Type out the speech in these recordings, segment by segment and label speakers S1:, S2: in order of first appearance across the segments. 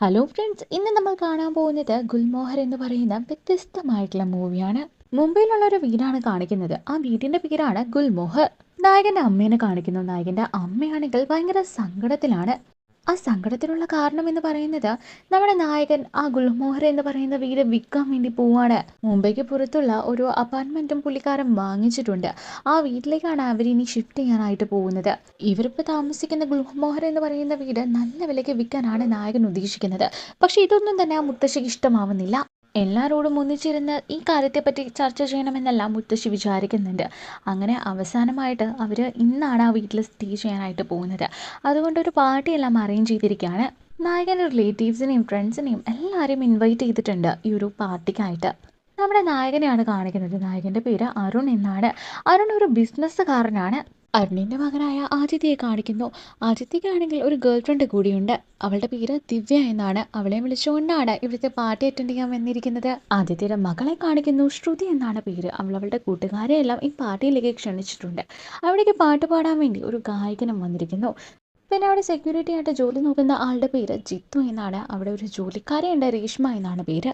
S1: Hello friends ഇന്ന് നമ്മൾ കാണാൻ പോകുന്നത് ഗുൽമോഹർ എന്ന് പറയുന്ന വ്യത്യസ്തമായിട്ടുള്ള മൂവിയാണ്. മുംബൈയിലുള്ള ഒരു വീടാണ് കാണിക്കുന്നത്. ആ വീടിന്റെ പേരാണ് ഗുൽമോഹർ. നായകന്റെ അമ്മേനെ കാണിക്കുന്നു. നായകന്റെ അമ്മയാണെങ്കിൽ ഭയങ്കര സങ്കടത്തിലാണ്. ആ സങ്കടത്തിനുള്ള കാരണം എന്ന് പറയുന്നത് നമ്മുടെ നായകൻ ആ ഗുൽമോഹർ എന്ന് പറയുന്ന വീട് വിൽക്കാൻ വേണ്ടി പോവാണ്. മുംബൈക്ക് പുറത്തുള്ള ഒരു അപ്പാർട്ട്മെന്റും പുള്ളിക്കാരൻ വാങ്ങിച്ചിട്ടുണ്ട്. ആ വീട്ടിലേക്കാണ് ഇനി ഷിഫ്റ്റ് ചെയ്യാനായിട്ട് പോകുന്നത്. ഇവരിപ്പോൾ താമസിക്കുന്ന ഗുൽമോഹർ എന്ന് പറയുന്ന വീട് നല്ല വിലയ്ക്ക് വിൽക്കാനാണ് നായകൻ ഉദ്ദേശിക്കുന്നത്. പക്ഷെ ഇതൊന്നും തന്നെ ആ മുത്തശ്ശിക്ക് ഇഷ്ടമാവുന്നില്ല. എല്ലാവരോടും ഒന്നിച്ചിരുന്ന് ഈ കാര്യത്തെപ്പറ്റി ചർച്ച ചെയ്യണമെന്നല്ല മുത്തശ്ശി വിചാരിക്കുന്നുണ്ട്. അങ്ങനെ അവസാനമായിട്ട് അവർ ഇന്നാണ് ആ വീട്ടിൽ സ്റ്റേ ചെയ്യാനായിട്ട് പോകുന്നത്. അതുകൊണ്ട് ഒരു പാർട്ടിയെല്ലാം അറേഞ്ച് ചെയ്തിരിക്കുകയാണ്. നായകന്റെ റിലേറ്റീവ്സിനെയും ഫ്രണ്ട്സിനെയും എല്ലാവരെയും ഇൻവൈറ്റ് ചെയ്തിട്ടുണ്ട് ഈ ഒരു പാർട്ടിക്കായിട്ട്. നമ്മുടെ നായകനെയാണ് കാണിക്കുന്നത്. നായകന്റെ പേര് അരുൺ എന്നാണ്. അരുൺ ഒരു ബിസിനസ്സുകാരനാണ് അരുണിന്റെ മകനായ ആദിത്യയെ കാണിക്കുന്നു. ആദിത്യക്കാണെങ്കിൽ ഒരു ഗേൾ ഫ്രണ്ട് കൂടിയുണ്ട്. അവളുടെ പേര് ദിവ്യ എന്നാണ്. അവളെ വിളിച്ചുകൊണ്ടാണ് ഇവിടുത്തെ പാർട്ടി അറ്റൻഡ് ചെയ്യാൻ വന്നിരിക്കുന്നത്. ആദിത്യയുടെ മകളെ കാണിക്കുന്നു ശ്രുതി എന്നാണ് പേര്. അവൾ അവളുടെ കൂട്ടുകാരെയെല്ലാം ഈ പാർട്ടിയിലേക്ക് ക്ഷണിച്ചിട്ടുണ്ട്. അവിടേക്ക് പാട്ട് പാടാൻ വേണ്ടി ഒരു ഗായകനും വന്നിരിക്കുന്നു. പിന്നെ അവിടെ സെക്യൂരിറ്റി ആയിട്ട് ജോലി നോക്കുന്ന ആളുടെ പേര് ജിത്തു എന്നാണ്. അവിടെ ഒരു ജോലിക്കാരെ ഉണ്ട് രേഷ്മ എന്നാണ് പേര്.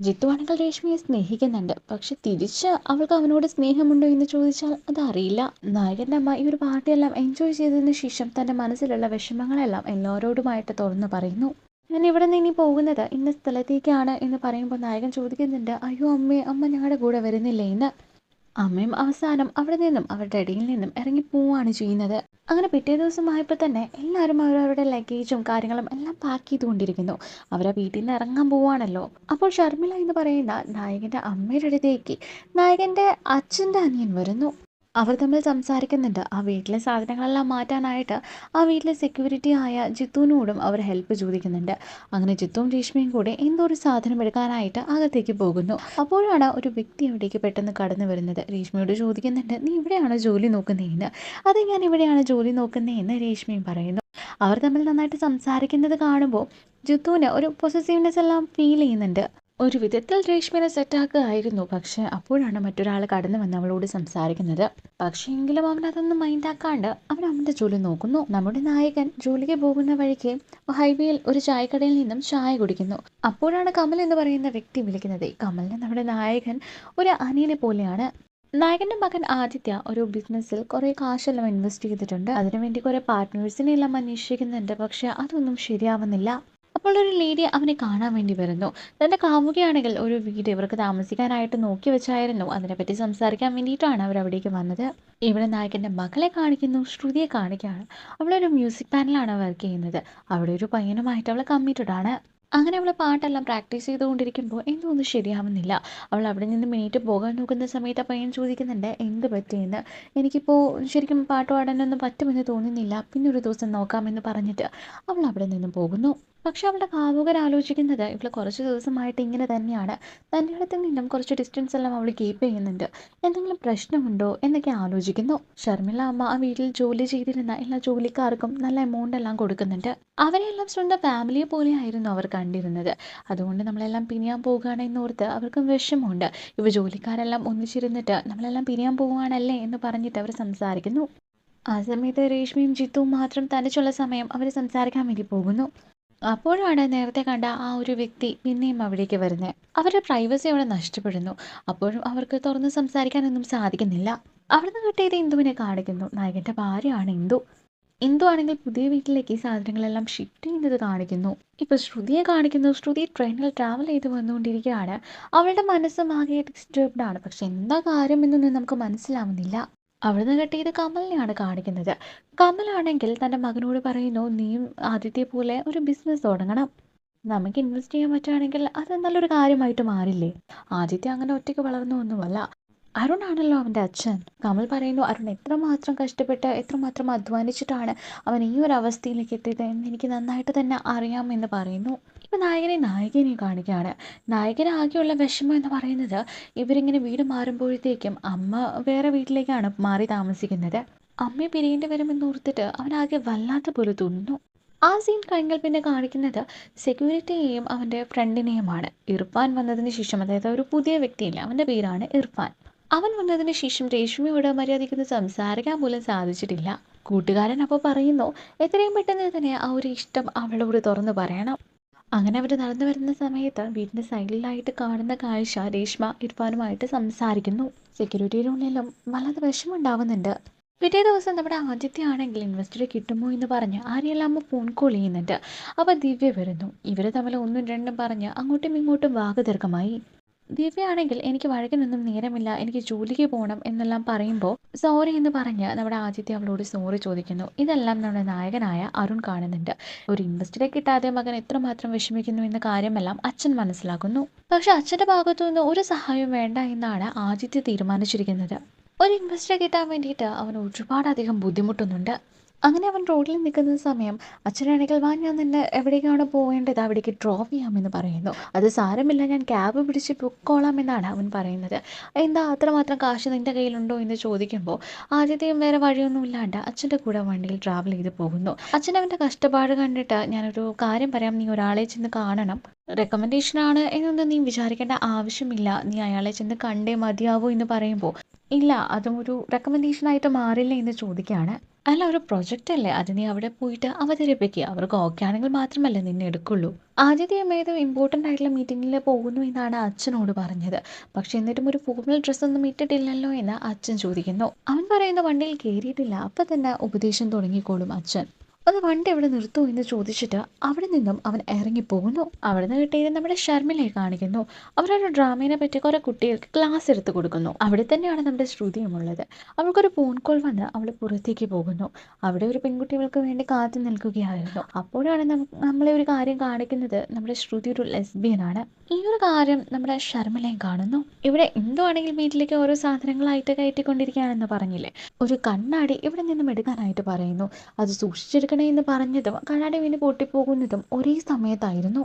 S1: ജിത്തു ആണെങ്കിൽ രേഷ്മയെ സ്നേഹിക്കുന്നുണ്ട്. പക്ഷെ തിരിച്ച് അവൾക്ക് അവനോട് സ്നേഹമുണ്ടോ എന്ന് ചോദിച്ചാൽ അതറിയില്ല. നായകന്റെ അമ്മ ഈ ഒരു പാർട്ടിയെല്ലാം എൻജോയ് ചെയ്തതിന് ശേഷം തന്റെ മനസ്സിലുള്ള വിഷമങ്ങളെല്ലാം എല്ലാവരോടുമായിട്ട് തുറന്നു പറയുന്നു. ഞാൻ ഇവിടെ നിന്ന് ഇനി പോകുന്നത് ഇന്ന സ്ഥലത്തേക്കാണ് എന്ന് പറയുമ്പോൾ നായകൻ ചോദിക്കുന്നുണ്ട് അയ്യോ അമ്മേ അമ്മ ഞങ്ങളുടെ കൂടെ വരുന്നില്ലേ എന്ന്. അമ്മയും അവസാനം അവിടെ നിന്നും അവരുടെ ഇടയിൽ നിന്നും ഇറങ്ങി പോവുകയാണ് ചെയ്യുന്നത്. അങ്ങനെ പിറ്റേ ദിവസമായപ്പോൾ തന്നെ എല്ലാവരും അവരവരുടെ ലഗേജും കാര്യങ്ങളും എല്ലാം പാക്ക് ചെയ്തുകൊണ്ടിരിക്കുന്നു. അവരാ വീട്ടിൽ നിന്ന് ഇറങ്ങാൻ പോവുകയാണല്ലോ അപ്പോൾ ഷർമിള എന്ന് പറയുന്ന നായകന്റെ അമ്മയുടെ അടുത്തേക്ക് നായകന്റെ അച്ഛന്റെ അനിയൻ വരുന്നു. അവർ തമ്മിൽ സംസാരിക്കുന്നുണ്ട്. ആ വീട്ടിലെ സാധനങ്ങളെല്ലാം മാറ്റാനായിട്ട് ആ വീട്ടിലെ സെക്യൂരിറ്റി ആയ ജിത്തുവിനോടും അവർ ഹെൽപ്പ് ചോദിക്കുന്നുണ്ട്. അങ്ങനെ ജിത്തുവും രേഷ്മയും കൂടെ എന്തോ ഒരു സാധനം എടുക്കാനായിട്ട് അകത്തേക്ക് പോകുന്നു. അപ്പോഴാണ് ഒരു വ്യക്തി അവിടേക്ക് പെട്ടെന്ന് കടന്നു വരുന്നത്. രേഷ്മയോട് ചോദിക്കുന്നുണ്ട് നീ ഇവിടെയാണ് ജോലി നോക്കുന്നതെന്ന്? അത് ഞാൻ ഇവിടെയാണ് ജോലി നോക്കുന്നതെന്ന് രേഷ്മയും പറയുന്നു. അവർ തമ്മിൽ നന്നായിട്ട് സംസാരിക്കുന്നത് കാണുമ്പോൾ ജിത്തുവിന് ഒരു പൊസസീവ്നെസ് എല്ലാം ഫീൽ ചെയ്യുന്നുണ്ട്. ഒരു വിധത്തിൽ രേഷ്മിനെ സെറ്റാക്കുകയായിരുന്നു പക്ഷേ അപ്പോഴാണ് മറ്റൊരാൾ കടന്നു വന്ന് അവളോട് സംസാരിക്കുന്നത്. പക്ഷേ എങ്കിലും അവൻ അതൊന്നും മൈൻഡാക്കാണ്ട് അവൻ അവന്റെ ജോലി നോക്കുന്നു. നമ്മുടെ നായകൻ ജോലിക്ക് പോകുന്ന വഴിക്ക് ഹൈവേയിൽ ഒരു ചായക്കടയിൽ നിന്നും ചായ കുടിക്കുന്നു. അപ്പോഴാണ് കമൽ എന്ന് പറയുന്ന വ്യക്തി വിളിക്കുന്നത്. കമലിന് നമ്മുടെ നായകൻ ഒരു അനിയനെ പോലെയാണ്. നായകന്റെ മകൻ ആദിത്യ ഒരു ബിസിനസ്സിൽ കുറേ കാശെല്ലാം ഇൻവെസ്റ്റ് ചെയ്തിട്ടുണ്ട്. അതിനുവേണ്ടി കുറേ പാർട്ട്നേഴ്സിനെ എല്ലാം അന്വേഷിക്കുന്നുണ്ട്. പക്ഷെ അതൊന്നും ശരിയാവുന്നില്ല. അപ്പോൾ ഒരു ലേഡി അവനെ കാണാൻ വേണ്ടി വരുന്നു. തന്റെ കാമുകയാണെങ്കിൽ ഒരു വീട് ഇവർക്ക് താമസിക്കാനായിട്ട് നോക്കി വെച്ചായിരുന്നു. അതിനെപ്പറ്റി സംസാരിക്കാൻ വേണ്ടിയിട്ടാണ് അവർ അവിടേക്ക് വന്നത്. ഇവിടെ നായകന്റെ മകളെ കാണിക്കുന്നു ശ്രുതിയെ കാണിക്കുകയാണ്. അവളൊരു മ്യൂസിക് പാനലാണ് വർക്ക് ചെയ്യുന്നത്. അവിടെ ഒരു പയ്യനുമായിട്ട് അവൾ കമ്മിറ്റഡ് ആണ്. അങ്ങനെ അവൾ പാട്ടെല്ലാം പ്രാക്ടീസ് ചെയ്തുകൊണ്ടിരിക്കുമ്പോൾ എന്തോ ഒന്നും ശരിയാവുന്നില്ല. അവൾ അവിടെ നിന്ന് മേറ്റ് പോകാൻ നോക്കുന്ന സമയത്ത് പയ്യൻ ചോദിക്കുന്നുണ്ട് എന്ത് പറ്റിയെന്ന്? എനിക്കിപ്പോൾ ശരിക്കും പാട്ട് പാടാനൊന്നും പറ്റുമെന്ന് തോന്നുന്നില്ല. പിന്നെ ഒരു ദിവസം നോക്കാമെന്ന് പറഞ്ഞിട്ട് അവൾ അവിടെ നിന്ന് പോകുന്നു. പക്ഷെ അവളുടെ കാമുകർ ആലോചിക്കുന്നത് ഇവൾ കുറച്ച് ദിവസമായിട്ട് ഇങ്ങനെ തന്നെയാണ്. തന്റെ അടുത്ത് നിന്നും കുറച്ച് ഡിസ്റ്റൻസ് എല്ലാം അവൾ കീപ്പ് ചെയ്യുന്നുണ്ട്. എന്തെങ്കിലും പ്രശ്നമുണ്ടോ എന്നൊക്കെ ആലോചിക്കുന്നു. ഷർമിള അമ്മ ആ വീട്ടിൽ ജോലി ചെയ്തിരുന്ന എല്ലാ ജോലിക്കാർക്കും നല്ല എമൗണ്ട് എല്ലാം കൊടുക്കുന്നുണ്ട്. അവരെല്ലാം സ്വന്തം ഫാമിലിയെ പോലെയായിരുന്നു അവർ കണ്ടിരുന്നത്. അതുകൊണ്ട് നമ്മളെല്ലാം പിരിയാൻ പോകുകയാണെന്ന് എന്നോർത്ത് അവർക്കും വിഷമമുണ്ട്. ഇവ ജോലിക്കാരെല്ലാം ഒന്നിച്ചിരുന്നിട്ട് നമ്മളെല്ലാം പിരിയാൻ പോവുകയാണല്ലേ എന്ന് പറഞ്ഞിട്ട് അവർ സംസാരിക്കുന്നു. ആ സമയത്ത് രേഷ്മയും ജിത്തുവും മാത്രം തനിച്ചുള്ള സമയം അവർ സംസാരിക്കാൻ വേണ്ടി പോകുന്നു. അപ്പോഴാണ് നേരത്തെ കണ്ട ആ ഒരു വ്യക്തി പിന്നെയും അവിടേക്ക് വരുന്നത് അവരുടെ പ്രൈവസി അവിടെ നഷ്ടപ്പെടുന്നു. അപ്പോഴും അവർക്ക് തുറന്ന് സംസാരിക്കാനൊന്നും സാധിക്കുന്നില്ല. അവിടുന്ന് കിട്ടിയത് ഇന്ദുവിനെ കാണിക്കുന്നു. നായകന്റെ ഭാര്യയാണ് ഇന്ദു. ഇന്ദു ആണെങ്കിൽ പുതിയ വീട്ടിലേക്ക് ഈ സാധനങ്ങളെല്ലാം ഷിഫ്റ്റ് ചെയ്യുന്നത് കാണിക്കുന്നു. ഇപ്പൊ ശ്രുതിയെ കാണിക്കുന്നു. ശ്രുതി ട്രെയിനിൽ ട്രാവൽ ചെയ്ത് വന്നുകൊണ്ടിരിക്കുകയാണ്. അവളുടെ മനസ്സും ആകെ ഡിസ്റ്റർബ്ഡ് ആണ്. പക്ഷെ എന്താ കാര്യം എന്നൊന്നും നമുക്ക് മനസ്സിലാവുന്നില്ല. അവിടുന്ന് കിട്ടിയത് കമലിനെയാണ് കാണിക്കുന്നത്. കമലാണെങ്കിൽ തന്റെ മകനോട് പറയുന്നു നീയും ആദ്യത്തെ പോലെ ഒരു ബിസിനസ് തുടങ്ങണം. നമുക്ക് ഇൻവെസ്റ്റ് ചെയ്യാൻ പറ്റുകയാണെങ്കിൽ അത് നല്ലൊരു കാര്യമായിട്ട് മാറില്ലേ? ആദ്യത്തെ അങ്ങനെ ഒറ്റയ്ക്ക് വളർന്നു ഒന്നുമല്ല. അരുൺ ആണല്ലോ അവന്റെ അച്ഛൻ. കമൽ പറയുന്നു അരുൺ എത്രമാത്രം കഷ്ടപ്പെട്ട് എത്രമാത്രം അധ്വാനിച്ചിട്ടാണ് അവൻ ഈ ഒരു അവസ്ഥയിലേക്ക് എത്തിയത് എന്ന് എനിക്ക് നന്നായിട്ട് തന്നെ അറിയാമെന്ന് പറയുന്നു. ഇപ്പം നായകനെ നായികനെ കാണിക്കുകയാണ്. നായകന് ആകെയുള്ള വിഷമം എന്ന് പറയുന്നത് ഇവരിങ്ങനെ വീട് മാറുമ്പോഴത്തേക്കും അമ്മ വേറെ വീട്ടിലേക്കാണ് മാറി താമസിക്കുന്നത്. അമ്മയെ പിരിയേണ്ടി വരുമെന്ന് ഓർത്തിട്ട് അവനാകെ വല്ലാത്ത പോലെ തോന്നുന്നു. ആ സീൻ കഴിഞ്ഞാൽ പിന്നെ കാണിക്കുന്നത് സെക്യൂരിറ്റിയെയും അവന്റെ ഫ്രണ്ടിനെയുമാണ് ഇർഫാൻ വന്നതിന് ശേഷം അതായത് ഒരു പുതിയ വ്യക്തിയില്ല അവന്റെ പേരാണ് ഇർഫാൻ. അവൻ വന്നതിന് ശേഷം രേഷ്മയോട് മര്യാദയ്ക്കൊന്ന് സംസാരിക്കാൻ പോലും സാധിച്ചിട്ടില്ല. കൂട്ടുകാരൻ അപ്പോൾ പറയുന്നു എത്രയും പെട്ടെന്ന് തന്നെ ആ ഒരു ഇഷ്ടം അവളോട് തുറന്നു പറയണം. അങ്ങനെ അവർ നടന്നു വരുന്ന സമയത്ത് വീടിന്റെ സൈഡിലായിട്ട് കാണുന്ന കാഴ്ച രേഷ്മ ഇർഫാനുമായിട്ട് സംസാരിക്കുന്നു. സെക്യൂരിറ്റിയുടെ ഉള്ളിലും വല്ലാതെ വിഷമമുണ്ടാവുന്നുണ്ട് പിറ്റേ ദിവസം നമ്മുടെ ആദ്യത്തെ ആണെങ്കിൽ ഇൻവെസ്റ്റർ കിട്ടുമോ എന്ന് പറഞ്ഞ് ആരെയെല്ലാം ഫോൺ കോൾ ചെയ്യുന്നുണ്ട്. അപ്പോൾ ദിവ്യ വരുന്നു. ഇവർ തമ്മിൽ ഒന്നും രണ്ടും പറഞ്ഞ് അങ്ങോട്ടും ഇങ്ങോട്ടും വാഗതീർക്കമായി ദിവ്യയാണെങ്കിൽ എനിക്ക് വഴക്കിനൊന്നും നേരമില്ല എനിക്ക് ജോലിക്ക് പോകണം എന്നെല്ലാം പറയുമ്പോൾ സോറി എന്ന് പറഞ്ഞ് നമ്മുടെ ആദിത്യ അവളോട് സോറി ചോദിക്കുന്നു. ഇതെല്ലാം നമ്മുടെ നായകനായ അരുൺ കാണുന്നുണ്ട്. ഒരു ഇൻവെസ്റ്ററെ കിട്ടാതെ മകൻ എത്രമാത്രം വിഷമിക്കുന്നു എന്ന കാര്യമെല്ലാം അച്ഛൻ മനസ്സിലാക്കുന്നു. പക്ഷെ അച്ഛന്റെ ഭാഗത്തു നിന്ന് ഒരു സഹായവും വേണ്ട എന്നാണ് ആദിത്യ തീരുമാനിച്ചിരിക്കുന്നത്. ഒരു ഇൻവെസ്റ്ററെ കിട്ടാൻ വേണ്ടിയിട്ട് അവൻ ഒരുപാടധികം ബുദ്ധിമുട്ടുന്നുണ്ട്. അങ്ങനെ അവൻ റോഡിൽ നിൽക്കുന്ന സമയം അച്ഛനാണെങ്കിൽ വാ ഞാൻ നിന്നെ എവിടേക്കാണ് പോകേണ്ടത് അവിടേക്ക് ഡ്രോപ്പ് ചെയ്യാമെന്ന് പറയുന്നു. അത് സാരമില്ല ഞാൻ ക്യാബ് പിടിച്ച് പൊക്കോളാം എന്നാണ് അവൻ പറയുന്നത്. എന്താ അത്രമാത്രം കാശ് നിന്റെ കയ്യിലുണ്ടോ എന്ന് ചോദിക്കുമ്പോൾ ആദ്യത്തെയും വേറെ വഴിയൊന്നും ഇല്ലാണ്ട് അച്ഛന്റെ കൂടെ വണ്ടിയിൽ ട്രാവൽ ചെയ്ത് പോകുന്നു. അച്ഛൻ അവന്റെ കഷ്ടപ്പാട് കണ്ടിട്ട് ഞാനൊരു കാര്യം പറയാം നീ ഒരാളെ ചെന്ന് കാണണം. റെക്കമെൻഡേഷനാണ് എന്നൊന്നും നീ വിചാരിക്കേണ്ട ആവശ്യമില്ല. നീ അയാളെ ചെന്ന് കണ്ടേ മതിയാവൂ എന്ന് പറയുമ്പോൾ ഇല്ല അതും ഒരു റെക്കമെൻഡേഷനായിട്ട് മാറില്ല എന്ന് ചോദിക്കുകയാണ്. അല്ല ഒരു പ്രൊജക്റ്റ് അല്ലേ? അത് നീ അവിടെ പോയിട്ട് അവതരിപ്പിക്കുക അവർക്ക് ഓക്കെ ആണെങ്കിൽ മാത്രമല്ലേ നിന്നെ എടുക്കുള്ളൂ. ആദ്യത്തെ ഏതോ ഇമ്പോർട്ടന്റ് ആയിട്ടുള്ള മീറ്റിങ്ങിൽ പോകുന്നു എന്നാണ് അച്ഛനോട് പറഞ്ഞത്. പക്ഷെ എന്നിട്ടും ഒരു ഫോർമൽ ഡ്രസ്സൊന്നും ഇട്ടിട്ടില്ലല്ലോ എന്ന് അച്ഛൻ ചോദിക്കുന്നു. അവൻ പറയുന്ന വണ്ടിയിൽ കയറിയിട്ടില്ല അപ്പം തന്നെ ഉപദേശം തുടങ്ങിക്കോളും അച്ഛൻ. ഒന്ന് വണ്ടി എവിടെ നിർത്തൂ എന്ന് ചോദിച്ചിട്ട് അവിടെ നിന്നും അവൻ ഇറങ്ങിപ്പോകുന്നു അവിടെ നിന്ന് കിട്ടിയത് നമ്മുടെ ഷർമിലയെ കാണിക്കുന്നു. അവരൊരു ഡ്രാമയെ പറ്റി കുറെ കുട്ടികൾക്ക് ക്ലാസ് എടുത്ത് കൊടുക്കുന്നു. അവിടെ തന്നെയാണ് നമ്മുടെ ശ്രുതിയും ഉള്ളത് അവൾക്കൊരു ഫോൺ കോൾ വന്ന് അവൾ പുറത്തേക്ക് പോകുന്നു. അവിടെ ഒരു പെൺകുട്ടികൾക്ക് വേണ്ടി കാത്തു നിൽക്കുകയായിരുന്നു. അപ്പോഴാണ് നമ്മളെ ഒരു കാര്യം കാണിക്കുന്നത്. നമ്മുടെ ശ്രുതി ഒരു ലെസ്ബിയനാണ് ഈ ഒരു കാര്യം നമ്മുടെ ഷർമിലയും കാണുന്നു. ഇവിടെ എന്തുവാണെങ്കിൽ വീട്ടിലേക്ക് ഓരോ സാധനങ്ങളായിട്ട് കയറ്റിക്കൊണ്ടിരിക്കുകയാണെന്ന് പറഞ്ഞില്ലേ? ഒരു കണ്ണാടി ഇവിടെ നിന്നും എടുക്കാനായിട്ട് പറയുന്നു. അത് സൂക്ഷിച്ചെടുക്കണം എന്ന് പറഞ്ഞതും കണ്ണാടി വീണ് പൊട്ടിപ്പോകുന്നതും ഒരേ സമയത്തായിരുന്നു.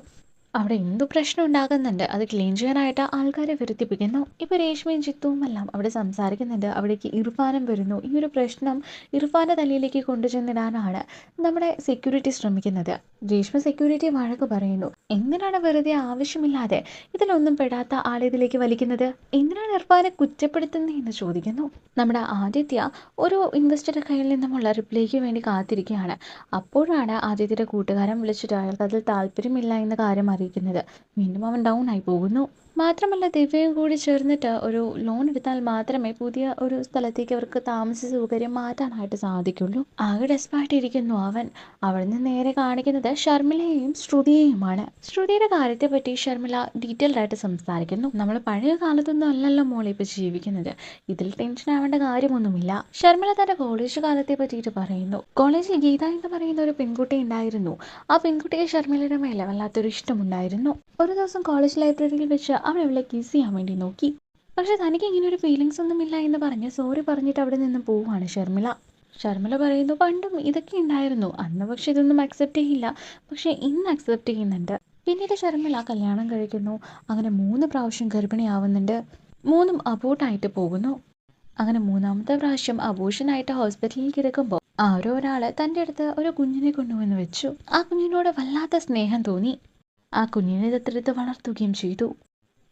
S1: അവിടെ എന്തു പ്രശ്നം ഉണ്ടാകുന്നുണ്ട്? അത് ക്ലീൻ ചെയ്യാനായിട്ട് ആൾക്കാരെ വരുത്തിപ്പിക്കുന്നു ഇപ്പോൾ രേഷ്മയും ചിത്തുവും എല്ലാം അവിടെ സംസാരിക്കുന്നുണ്ട്. അവിടേക്ക് ഇർഫാനും വരുന്നു. ഈ ഒരു പ്രശ്നം ഇർഫാന്റെ തലയിലേക്ക് കൊണ്ടുചെന്നിടാനാണ് നമ്മുടെ സെക്യൂരിറ്റി ശ്രമിക്കുന്നത്. രേഷ്മ സെക്യൂരിറ്റി വഴക്ക് പറയുന്നു. എന്തിനാണ് വെറുതെ ആവശ്യമില്ലാതെ ഇതിലൊന്നും പെടാത്ത ആളെ ഇതിലേക്ക് വലിക്കുന്നത്? എന്തിനാണ് ഇർഫാനെ കുറ്റപ്പെടുത്തുന്നത് എന്ന് ചോദിക്കുന്നു. നമ്മുടെ ആദിത്യ ഒരു ഇൻവെസ്റ്ററുടെ കയ്യിൽ നിന്നുമുള്ള റിപ്ലൈക്ക് വേണ്ടി കാത്തിരിക്കുകയാണ്. അപ്പോഴാണ് ആദിത്യയുടെ കൂട്ടുകാരൻ വിളിച്ചിട്ട് അയാൾക്ക് അതിൽ താല്പര്യമില്ല എന്ന കാര്യം അറിയിക്കുന്നത് വീണ്ടും അവൻ ഡൗൺ ആയി പോകുന്നു. മാത്രമല്ല ദിവ്യയും കൂടി ചേർന്നിട്ട് ഒരു ലോൺ എടുത്താൽ മാത്രമേ പുതിയ ഒരു സ്ഥലത്തേക്ക് അവർക്ക് താമസ സൗകര്യം മാറ്റാനായിട്ട് സാധിക്കുള്ളൂ. ആകെ ഡെസ്പായിട്ടിരിക്കുന്നു അവൻ. അവിടെ നിന്ന് നേരെ കാണിക്കുന്നത് ഷർമിലയെയും ശ്രുതിയെയുമാണ്. ശ്രുതിയുടെ കാര്യത്തെ പറ്റി ഷർമില ഡീറ്റെയിൽഡ് ആയിട്ട് സംസാരിക്കുന്നു. നമ്മൾ പഴയ കാലത്തൊന്നും അല്ലല്ലോ മോളെ ഇപ്പൊ ജീവിക്കുന്നത്. ഇതിൽ ടെൻഷൻ ആവേണ്ട കാര്യമൊന്നുമില്ല. ഷർമില തന്റെ കോളേജ് കാലത്തെ പറ്റിയിട്ട് പറയുന്നു. കോളേജിൽ ഗീത എന്ന് പറയുന്ന ഒരു പെൺകുട്ടി ഉണ്ടായിരുന്നു. ആ പെൺകുട്ടിക്ക് ഷർമിലയുടെ മേലെ വല്ലാത്തൊരു ഇഷ്ടമുണ്ടായിരുന്നു. ഒരു ദിവസം കോളേജ് ലൈബ്രറിയിൽ വെച്ച് അവൾ അവളെ കിസ് ചെയ്യാൻ വേണ്ടി നോക്കി. പക്ഷെ തനിക്ക് ഇങ്ങനെ ഒരു ഫീലിങ്സ് ഒന്നുമില്ല എന്ന് പറഞ്ഞ് സോറി പറഞ്ഞിട്ട് അവിടെ നിന്ന് പോവുകയാണ് ഷർമിള ഷർമിള പറയുന്നു പണ്ടും ഇതൊക്കെ ഉണ്ടായിരുന്നു. അന്ന് പക്ഷെ ഇതൊന്നും അക്സെപ്റ്റ് ചെയ്യില്ല. പക്ഷെ ഇന്ന് അക്സെപ്റ്റ് ചെയ്യുന്നുണ്ട്. പിന്നീട് ഷർമിള കല്യാണം കഴിക്കുന്നു. അങ്ങനെ മൂന്ന് പ്രാവശ്യം ഗർഭിണിയാവുന്നുണ്ട്. മൂന്നും അബോട്ടായിട്ട് പോകുന്നു. അങ്ങനെ മൂന്നാമത്തെ പ്രാവശ്യം അബോഷനായിട്ട് ഹോസ്പിറ്റലിൽ കിടക്കുമ്പോൾ ആരോ ഒരാൾ തന്റെ അടുത്ത് ഒരു കുഞ്ഞിനെ കൊണ്ടുവന്ന് വെച്ചു. ആ കുഞ്ഞിനോട് വല്ലാത്ത സ്നേഹം തോന്നി. ആ കുഞ്ഞിനെ ദത്തെടുത്ത് വളർത്തുകയും ചെയ്തു.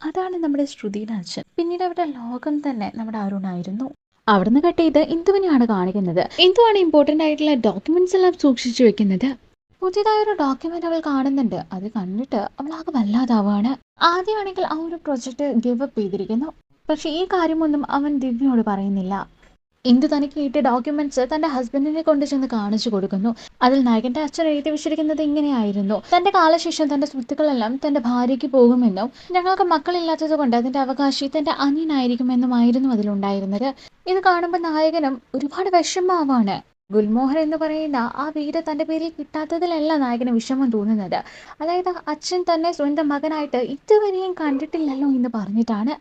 S1: അതാണ് നമ്മുടെ ശ്രുതിയുടെ അച്ഛൻ. പിന്നീട് അവരുടെ ലോകം തന്നെ നമ്മുടെ അരുണായിരുന്നു. അവിടുന്ന് കട്ട് ചെയ്ത് ഇന്ദുവിനെയാണ് കാണിക്കുന്നത്. ഇന്ദുവാണ് ഇമ്പോർട്ടന്റ് ആയിട്ടുള്ള ഡോക്യുമെന്റ്സ് എല്ലാം സൂക്ഷിച്ചു വെക്കുന്നത്. പുതിയതായ ഒരു ഡോക്യുമെന്റ് അവൾ കാണുന്നുണ്ട്. അത് കണ്ടിട്ട് അവൾ ആകെ വല്ലാതാവാണ്. ആദ്യമാണെങ്കിൽ ആ ഒരു പ്രൊജക്ട് ഗിവ് അപ്പ് ചെയ്തിരിക്കുന്നു. പക്ഷെ ഈ കാര്യമൊന്നും അവൻ ദിവ്യയോട് പറയുന്നില്ല. ഇന്ദു തനിക്ക് കിട്ടിയ ഡോക്യുമെന്റ്സ് തന്റെ ഹസ്ബൻഡിനെ കൊണ്ട് ചെന്ന് കാണിച്ചു കൊടുക്കുന്നു. അതിൽ നായകന്റെ അച്ഛൻ എഴുതി വെച്ചിരിക്കുന്നത് ഇങ്ങനെയായിരുന്നു. തന്റെ കാലശേഷം തന്റെ സ്വത്തുക്കളെല്ലാം തന്റെ ഭാര്യയ്ക്ക് പോകുമെന്നും ഞങ്ങൾക്ക് മക്കളില്ലാത്തത് കൊണ്ട് അതിന്റെ അവകാശി തന്റെ അനിയനായിരിക്കുമെന്നുമായിരുന്നു അതിലുണ്ടായിരുന്നത്. ഇത് കാണുമ്പോൾ നായകനും ഒരുപാട് വിഷമാവാണ് ഗുൽമോഹൻ എന്ന് പറയുന്ന ആ വീട് തന്റെ പേരിൽ കിട്ടാത്തതിലല്ല നായകന് വിഷമം തോന്നുന്നത്. അതായത് അച്ഛൻ തന്നെ സ്വന്തം മകനായിട്ട് ഇതുവരെയും കണ്ടിട്ടില്ലല്ലോ എന്ന് പറഞ്ഞിട്ടാണ്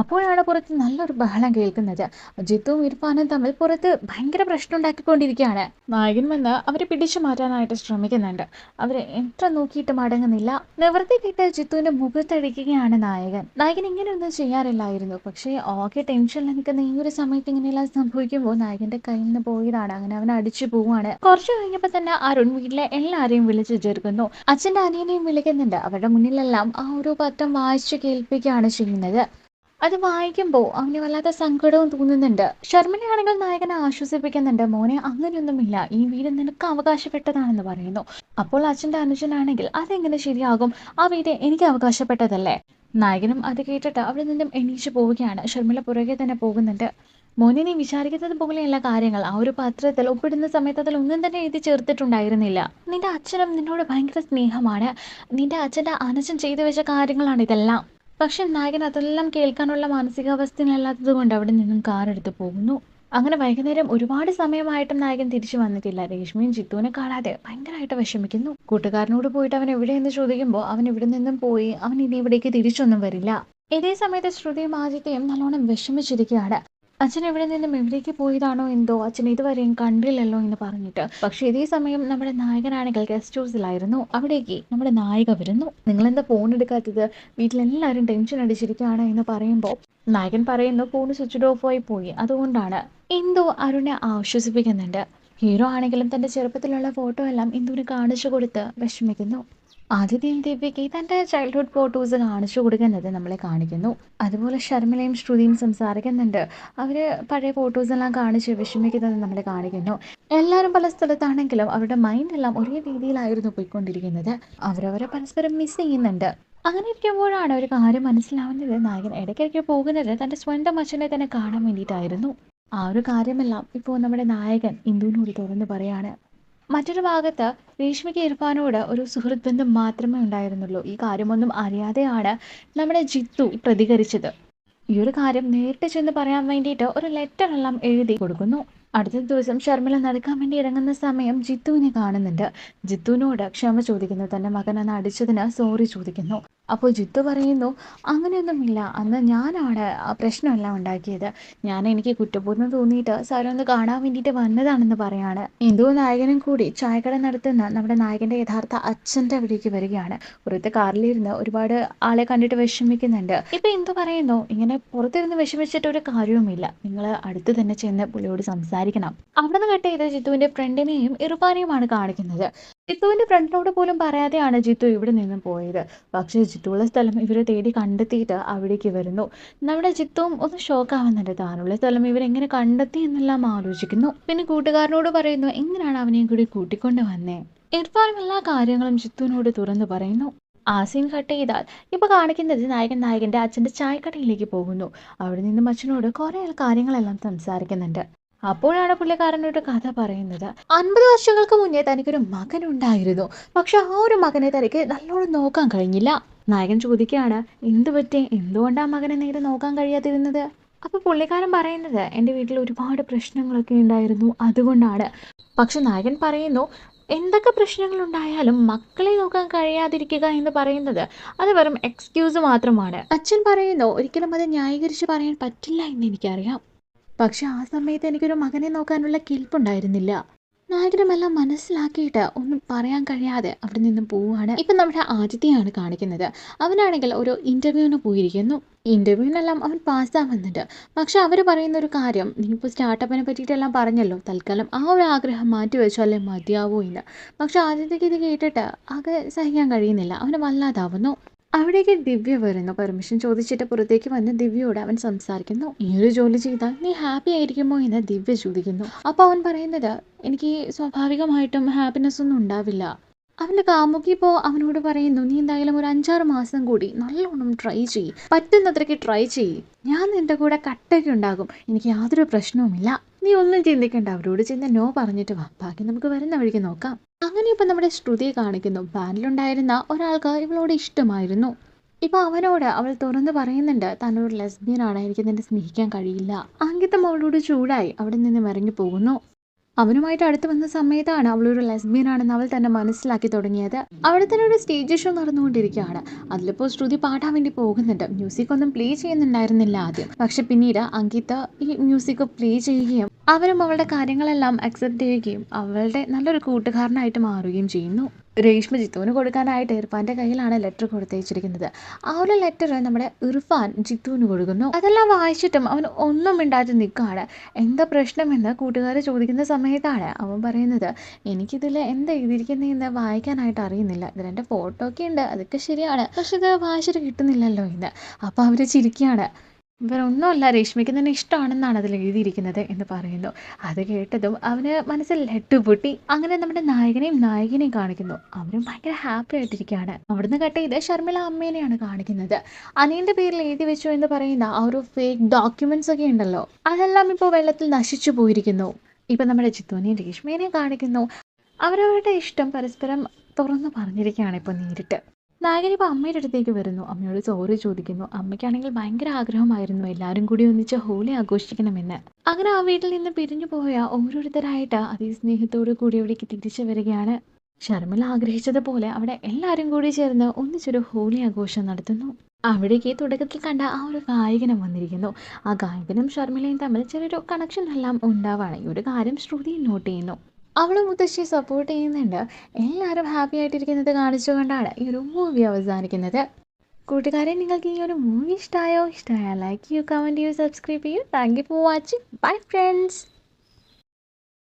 S1: അപ്പോഴാണ് പുറത്ത് നല്ലൊരു ബഹളം കേൾക്കുന്നത്. ജിത്തുവും ഇർഫാനും തമ്മിൽ പുറത്ത് ഭയങ്കര പ്രശ്നം ഉണ്ടാക്കിക്കൊണ്ടിരിക്കുകയാണ്. നായകൻ വന്ന് അവരെ പിടിച്ചു മാറ്റാനായിട്ട് ശ്രമിക്കുന്നുണ്ട്. അവരെ എത്ര നോക്കിയിട്ട് മടങ്ങുന്നില്ല. നിവർത്തി കിട്ട് ജിത്തുവിന്റെ മുഖത്തടിക്കുകയാണ് നായകൻ. നായകൻ ഇങ്ങനെയൊന്നും ചെയ്യാറില്ലായിരുന്നു. പക്ഷേ ഓക്കെ ടെൻഷനിൽ നിൽക്കുന്ന ഈ ഒരു സമയത്ത് ഇങ്ങനെയെല്ലാം സംഭവിക്കുമ്പോൾ നായകന്റെ കയ്യിൽ നിന്ന് പോയതാണ്. അങ്ങനെ അവൻ അടിച്ചു പോവാണ് കുറച്ചു കഴിഞ്ഞപ്പോൾ തന്നെ അരുൺ വീട്ടിലെ എല്ലാവരെയും വിളിച്ചു ചേർക്കുന്നു. അച്ഛന്റെ അനിയനെയും വിളിക്കുന്നുണ്ട്. അവരുടെ മുന്നിലെല്ലാം ആ ഒരു പത്രം വായിച്ചു കേൾപ്പിക്കുകയാണ് ചെയ്യുന്നത്. അത് വായിക്കുമ്പോൾ അവന് വല്ലാത്ത സങ്കടവും തോന്നുന്നുണ്ട്. ആണെങ്കിൽ നായകനെ ആശ്വസിപ്പിക്കുന്നുണ്ട്. മോനെ അങ്ങനെയൊന്നുമില്ല. ഈ വീട് നിനക്ക് അവകാശപ്പെട്ടതാണെന്ന് പറയുന്നു. അപ്പോൾ അച്ഛന്റെ അനുജനാണെങ്കിൽ അതെങ്ങനെ ശരിയാകും? ആ വീട് എനിക്ക് അവകാശപ്പെട്ടതല്ലേ? നായകനും അത് കേട്ടിട്ട് അവിടെ നിന്നും എണീച്ചു പോവുകയാണ്. ശർമ്മിള പുറകെ തന്നെ പോകുന്നുണ്ട്. മോനെ നീ വിചാരിക്കുന്നത് പോലെയല്ല കാര്യങ്ങൾ. ആ ഒരു പത്രത്തിൽ ഒപ്പിടുന്ന സമയത്ത് അതിൽ ഒന്നും തന്നെ എഴുതി ചേർത്തിട്ടുണ്ടായിരുന്നില്ല. നിന്റെ അച്ഛനും നിന്നോട് ഭയങ്കര സ്നേഹമാണ്. നിന്റെ അച്ഛന്റെ അനച്ഛൻ ചെയ്തു വെച്ച കാര്യങ്ങളാണ് ഇതെല്ലാം. പക്ഷെ നായകൻ അതെല്ലാം കേൾക്കാനുള്ള മാനസികാവസ്ഥയിലല്ലാത്തത് കൊണ്ട് അവിടെ നിന്നും കാറെടുത്ത് പോകുന്നു. അങ്ങനെ വൈകുന്നേരം ഒരുപാട് സമയമായിട്ടും നായകൻ തിരിച്ചു വന്നിട്ടില്ല. രേഷ്മിയും ചിത്തുവിനെ കാണാതെ ഭയങ്കരമായിട്ട് വിഷമിക്കുന്നു. കൂട്ടുകാരനോട് പോയിട്ട് അവൻ എവിടെയെന്ന് ചോദിക്കുമ്പോൾ അവൻ ഇവിടെ നിന്നും പോയി. അവൻ ഇനി ഇവിടേക്ക് തിരിച്ചൊന്നും വരില്ല. ഇതേ സമയത്ത് ശ്രുതിയും ആദിത്യയും നല്ലോണം വിഷമിച്ചിരിക്കുകയാണ്. അച്ഛൻ എവിടെ നിന്നും എവിടേക്ക് പോയതാണോ എന്തോ അച്ഛൻ ഇതുവരെയും കണ്ടില്ലല്ലോ എന്ന് പറഞ്ഞിട്ട്. പക്ഷെ ഇതേ സമയം നമ്മുടെ നായകനാണെങ്കിൽ ഗസ്റ്റ് ഹൗസിലായിരുന്നു. അവിടേക്ക് നമ്മുടെ നായിക വരുന്നു. നിങ്ങൾ എന്താ ഫോൺ എടുക്കാത്തത്? വീട്ടിലെല്ലാവരും ടെൻഷൻ അടിച്ചിരിക്കുകയാണ് എന്ന് പറയുമ്പോൾ നായകൻ പറയുന്നു ഫോൺ സ്വിച്ച് ഓഫ് ആയി പോയി. അതുകൊണ്ടാണ്. എന്തോ അരുണെ ആശ്വസിപ്പിക്കുന്നുണ്ട്. ഹീറോ ആണെങ്കിലും തന്റെ ചെറുപ്പത്തിലുള്ള ഫോട്ടോ എല്ലാം ഇന്ദുവിന് കാണിച്ചു കൊടുത്ത് വിഷമിക്കുന്നു. ആദിത്യയും ദിവ്യയ്ക്ക് തന്റെ ചൈൽഡ്ഹുഡ് ഫോട്ടോസ് കാണിച്ചു കൊടുക്കുന്നത് നമ്മളെ കാണിക്കുന്നു. അതുപോലെ ശർമിളയും ശ്രുതിയും സംസാരിക്കുന്നുണ്ട്. അവർ പഴയ ഫോട്ടോസ് എല്ലാം കാണിച്ച് വിഷമിക്കുന്നത് നമ്മളെ കാണിക്കുന്നു. എല്ലാവരും പല സ്ഥലത്താണെങ്കിലും അവരുടെ മൈൻഡ് എല്ലാം ഒരേ രീതിയിലായിരുന്നു പോയിക്കൊണ്ടിരിക്കുന്നത്. അവരവരെ പരസ്പരം മിസ് ചെയ്യുന്നുണ്ട്. അങ്ങനെ ഇരിക്കുമ്പോഴാണ് ഒരു കാര്യം മനസ്സിലാവുന്നത്. നായകൻ ഇടയ്ക്കിടയ്ക്ക് പോകുന്നത് തന്റെ സ്വന്തം അച്ഛനെ തന്നെ കാണാൻ വേണ്ടിയിട്ടായിരുന്നു. ആ ഒരു കാര്യമെല്ലാം ഇപ്പോൾ നമ്മുടെ നായകൻ ഇന്ദുവിനോട് തുറന്നു പറയാണ്. മറ്റൊരു ഭാഗത്ത് രേഷ്മയ്ക്ക് ഇർഫാനോട് ഒരു സുഹൃത്ത് ബന്ധം മാത്രമേ ഉണ്ടായിരുന്നുള്ളൂ. ഈ കാര്യമൊന്നും അറിയാതെയാണ് നമ്മുടെ ജിത്തു പ്രതികരിച്ചത്. ഈ ഒരു കാര്യം നേരിട്ട് ചെന്ന് പറയാൻ വേണ്ടിയിട്ട് ഒരു ലെറ്റർ എല്ലാം എഴുതി കൊടുക്കുന്നു. അടുത്ത ദിവസം ഷർമിള നടക്കാൻ വേണ്ടി ഇറങ്ങുന്ന സമയം ജിത്തുവിനെ കാണുന്നുണ്ട്. ജിത്തുവിനോട് ക്ഷമ ചോദിക്കുന്നു. തന്റെ മകൻ അന്ന് അടിച്ചതിന് സോറി ചോദിക്കുന്നു. അപ്പോൾ ജിത്തു പറയുന്നു അങ്ങനെയൊന്നുമില്ല. അന്ന് ഞാനാണ് ആ പ്രശ്നമെല്ലാം ഉണ്ടാക്കിയത്. ഞാൻ എനിക്ക് കുറ്റബോധം തോന്നിയിട്ട് സാരം കാണാൻ വേണ്ടിയിട്ട് വന്നതാണെന്ന് പറയാണ്. എന്തോ നായകനും കൂടി ചായക്കട നടത്തുന്ന നമ്മുടെ നായകന്റെ യഥാർത്ഥ അച്ഛന്റെ അവിടേക്ക് വരികയാണ്. പുറത്തെ കാറിലിരുന്ന് ഒരുപാട് ആളെ കണ്ടിട്ട് വിഷമിക്കുന്നുണ്ട്. ഇപ്പൊ എന്തു പറയുന്നു? ഇങ്ങനെ പുറത്തിരുന്ന് വിഷമിച്ചിട്ട് ഒരു കാര്യവുമില്ല. നിങ്ങൾ അടുത്ത് തന്നെ ചെന്ന് പുള്ളിയോട് സംസാരിക്കണം അവിടെ നിന്ന് കട്ട് ഇത് ജിത്തുവിന്റെ ഫ്രണ്ടിനെയും ഇറുപാനെയുമാണ് കാണിക്കുന്നത്. ജിത്തുവിന്റെ ഫ്രണ്ടിനോട് പോലും പറയാതെയാണ് ജിത്തു ഇവിടെ നിന്ന് പോയത്. പക്ഷേ ജിത്തുള്ള സ്ഥലം ഇവരെ തേടി കണ്ടെത്തിയിട്ട് അവിടേക്ക് വരുന്നു. നമ്മുടെ ജിത്തുവും ഒന്ന് ഷോക്കാവുന്നുണ്ട് താനുള്ള സ്ഥലം ഇവരെങ്ങനെ കണ്ടെത്തി എന്നെല്ലാം ആലോചിക്കുന്നു. പിന്നെ കൂട്ടുകാരനോട് പറയുന്നു എങ്ങനെയാണ് അവനെയും കൂടി കൂട്ടിക്കൊണ്ട് വന്നേ? ഇർഫാനും എല്ലാ കാര്യങ്ങളും ജിത്തുവിനോട് തുറന്നു പറയുന്നു. ആ സീൻ കട്ട് ചെയ്താൽ ഇപ്പൊ കാണിക്കുന്നത് നായകൻ നായകന്റെ അച്ഛന്റെ ചായക്കടയിലേക്ക് പോകുന്നു. അവിടെ നിന്നും അച്ഛനോട് കുറെ കാര്യങ്ങളെല്ലാം സംസാരിക്കുന്നുണ്ട്. അപ്പോഴാണ് പുള്ളിക്കാരനോട് കഥ പറയുന്നത്. അൻപത് വർഷങ്ങൾക്ക് മുന്നേ തനിക്കൊരു മകനുണ്ടായിരുന്നു പക്ഷെ ആ ഒരു മകനെ തനിക്ക് നല്ലോണം നോക്കാൻ കഴിഞ്ഞില്ല. നായകൻ ചോദിക്കുകയാണ് എന്ത് പറ്റി? എന്തുകൊണ്ടാ മകനെ നേരെ നോക്കാൻ കഴിയാതിരുന്നത്? അപ്പോൾ പുള്ളിക്കാരൻ പറയുന്നത് എന്റെ വീട്ടിൽ ഒരുപാട് പ്രശ്നങ്ങളൊക്കെ ഉണ്ടായിരുന്നു. അതുകൊണ്ടാണ്. പക്ഷെ നായകൻ പറയുന്നു എന്തൊക്കെ പ്രശ്നങ്ങളുണ്ടായാലും മക്കളെ നോക്കാൻ കഴിയാതിരിക്കുക എന്ന് പറയുന്നത് അത് വെറും എക്സ്ക്യൂസ് മാത്രമാണ്. അച്ഛൻ പറയുന്നു ഒരിക്കലും അത് ന്യായീകരിച്ച് പറയാൻ പറ്റില്ല എന്ന് എനിക്കറിയാം. പക്ഷെ ആ സമയത്ത് എനിക്കൊരു മകനെ നോക്കാനുള്ള കിൽപ്പുണ്ടായിരുന്നില്ല. നായകനുമെല്ലാം മനസ്സിലാക്കിയിട്ട് ഒന്നും പറയാൻ കഴിയാതെ അവിടെ നിന്നും പോവുകയാണ് ഇപ്പം നമ്മുടെ ആദിത്യയാണ് കാണിക്കുന്നത്. അവനാണെങ്കിൽ ഒരു ഇന്റർവ്യൂവിന് പോയിരിക്കുന്നു. ഇന്റർവ്യൂവിനെല്ലാം അവൻ പാസ്സാവുന്നുണ്ട് പക്ഷെ അവർ പറയുന്ന ഒരു കാര്യം നിങ്ങൾക്ക് സ്റ്റാർട്ടപ്പിനെ പറ്റിയിട്ടെല്ലാം പറഞ്ഞല്ലോ. തൽക്കാലം ആ ഒരു ആഗ്രഹം മാറ്റി വെച്ചാലേ മതിയാവൂ എന്ന്. പക്ഷെ ആദിത്യക്ക് ഇത് കേട്ടിട്ട് ആകെ സഹിക്കാൻ കഴിയുന്നില്ല. അവന് വല്ലാതാവുന്നു. അവിടേക്ക് ദിവ്യ വരുന്നു. പെർമിഷൻ ചോദിച്ചിട്ട് പുറത്തേക്ക് വന്ന് ദിവ്യയോട് അവൻ സംസാരിക്കുന്നു. ഈ ഒരു ജോലി ചെയ്താൽ നീ ഹാപ്പി ആയിരിക്കുമോ? എന്ന് ദിവ്യ ചോദിക്കുന്നു. അപ്പോൾ അവൻ പറയുന്നത് എനിക്ക് സ്വാഭാവികമായിട്ടും ഹാപ്പിനെസ് ഒന്നും ഉണ്ടാവില്ല. അവന്റെ കാമുകി ഇപ്പോൾ അവനോട് പറയുന്നു നീ എന്തായാലും ഒരു അഞ്ചാറ് മാസം കൂടി നല്ലോണം ട്രൈ ചെയ്യ്. പറ്റുന്നത്രയ്ക്ക് ട്രൈ ചെയ്യ്. ഞാൻ നിന്റെ കൂടെ കട്ടൊക്കെ ഉണ്ടാകും. എനിക്ക് യാതൊരു പ്രശ്നവുമില്ല. നീ ഒന്നും ചിന്തിക്കണ്ട. അവരോട് ചെന്ന് നോ പറഞ്ഞിട്ട് വാ. ബാക്കി നമുക്ക് വരുന്ന വഴിക്ക് നോക്കാം. ഇപ്പം നമ്മുടെ ശ്രുതിയെ കാണിക്കുന്നു. ബാനിലുണ്ടായിരുന്ന ഒരാൾക്ക് ഇവളോട് ഇഷ്ടമായിരുന്നു. ഇപ്പോൾ അവനോട് അവൾ തുറന്നു പറയുന്നുണ്ട് താനൊരു ലെസ്ബിയനാണ് എനിക്ക് നിന്നെ സ്നേഹിക്കാൻ കഴിയില്ല. അങ്കിത്തം അവളോട് ചൂടായി. അവിടെ നിന്ന് ഇറങ്ങി പോകുന്നു. അവനുമായിട്ട് അടുത്ത് വന്ന സമയത്താണ് അവളൊരു ലെസ്ബിയൻ ആണെന്ന് അവൾ തന്നെ മനസ്സിലാക്കി തുടങ്ങിയത്. അവിടെ തന്നെ ഒരു സ്റ്റേജ് ഷോ നടന്നുകൊണ്ടിരിക്കുകയാണ്. അതിലിപ്പോൾ ശ്രുതി പാടാൻ വേണ്ടി പോകുന്നുണ്ട്. മ്യൂസിക് ഒന്നും പ്ലേ ചെയ്യുന്നുണ്ടായിരുന്നില്ല ആദ്യം. പക്ഷെ പിന്നീട് അങ്കിത ഈ മ്യൂസിക് പ്ലേ ചെയ്യുകയും അവരും അവളുടെ കാര്യങ്ങളെല്ലാം അക്സെപ്റ്റ് ചെയ്യുകയും അവളുടെ നല്ലൊരു കൂട്ടുകാരനായിട്ട് മാറുകയും ചെയ്യുന്നു. രേഷ്മ ജിത്തുവിന് കൊടുക്കാനായിട്ട് ഇർഫാന്റെ കയ്യിലാണ് ലെറ്റർ കൊടുത്തയച്ചിരിക്കുന്നത് ആ ഒരു ലെറ്റർ നമ്മുടെ ഇർഫാൻ ജിത്തുവിന് കൊടുക്കുന്നു. അതെല്ലാം വായിച്ചിട്ടും അവൻ ഒന്നും മിണ്ടാതെ നിൽക്കുകയാണ്. എന്താ പ്രശ്നമെന്ന് കൂട്ടുകാരെ ചോദിക്കുന്ന സമയത്താണ് അവൻ പറയുന്നത് എനിക്കിതിൽ എന്താ എഴുതിയിരിക്കുന്നതെന്ന് വായിക്കാനായിട്ട് അറിയുന്നില്ല. ഇതിലെന്റെ ഫോട്ടോ ഒക്കെ ഉണ്ട്. അതൊക്കെ ശരിയാണ്. പക്ഷെ ഇത് വായിച്ചിട്ട് കിട്ടുന്നില്ലല്ലോ എന്ന്. അപ്പോൾ അവർ ചിരിക്കുകയാണ്. ഇവരൊന്നുമല്ല രേഷ്മയ്ക്ക് തന്നെ ഇഷ്ടമാണെന്നാണ് അതിൽ എഴുതിയിരിക്കുന്നത് എന്ന് പറയുന്നു. അത് കേട്ടതും അവന് മനസ്സിൽ ലട്ടുപൊട്ടി അങ്ങനെ നമ്മുടെ നായകനെയും നായകനെയും കാണിക്കുന്നു. അവരും ഭയങ്കര ഹാപ്പി ആയിട്ടിരിക്കുകയാണ്. അവിടുന്ന് കട്ട് ചെയ്ത് ഷർമിള അമ്മേനെയാണ് കാണിക്കുന്നത്. അനിയന്റെ പേരിൽ എഴുതി വെച്ചു എന്ന് പറയുന്ന ആ ഒരു ഫേക്ക് ഡോക്യുമെന്റ്സ് ഒക്കെ ഉണ്ടല്ലോ അതെല്ലാം ഇപ്പോൾ വെള്ളത്തിൽ നശിച്ചു പോയിരിക്കുന്നു. ഇപ്പം നമ്മുടെ ചിത്തുവിനെയും രേഷ്മേനെയും കാണിക്കുന്നു. അവരവരുടെ ഇഷ്ടം പരസ്പരം തുറന്നു പറഞ്ഞിരിക്കുകയാണ് ഇപ്പോൾ നേരിട്ട്. നായകൻ ഇപ്പോൾ അമ്മയുടെ അടുത്തേക്ക് വരുന്നു. അമ്മയോട് സോറി ചോദിക്കുന്നു. അമ്മയ്ക്കാണെങ്കിൽ ഭയങ്കര ആഗ്രഹമായിരുന്നു എല്ലാവരും കൂടി ഒന്നിച്ച് ഹോളി ആഘോഷിക്കണമെന്ന്. അങ്ങനെ ആ വീട്ടിൽ നിന്ന് പിരിഞ്ഞു പോയ ഓരോരുത്തരായിട്ട് അതേ സ്നേഹത്തോടു കൂടി അവിടേക്ക് തിരിച്ചു വരികയാണ്. ഷർമിള ആഗ്രഹിച്ചതുപോലെ അവിടെ എല്ലാവരും കൂടി ചേർന്ന് ഒന്നിച്ചൊരു ഹോളി ആഘോഷം നടത്തുന്നു. അവിടേക്ക് തുടക്കത്തിൽ കണ്ട ആ ഒരു ഗായകനും വന്നിരിക്കുന്നു. ആ ഗായകനും ഷർമിലയും തമ്മിൽ ചെറിയൊരു കണക്ഷൻ എല്ലാം ഉണ്ടാവാണ്. ഈ ഒരു കാര്യം ശ്രുതി നോട്ട് ചെയ്യുന്നു. അവളും മുത്തശ്ശിയെ സപ്പോർട്ട് ചെയ്യുന്നുണ്ട്. എല്ലാവരും ഹാപ്പി ആയിട്ടിരിക്കുന്നത് കാണിച്ചുകൊണ്ടാണ് ഈ ഒരു മൂവി അവസാനിക്കുന്നത്. കൂട്ടുകാരെ നിങ്ങൾക്ക് ഈ ഒരു മൂവി ഇഷ്ടമായോ ഇഷ്ടമായാൽ ലൈക്ക് ചെയ്യൂ കമന്റ് ചെയ്യൂ സബ്സ്ക്രൈബ് ചെയ്യൂ. Thank you for watching bye friends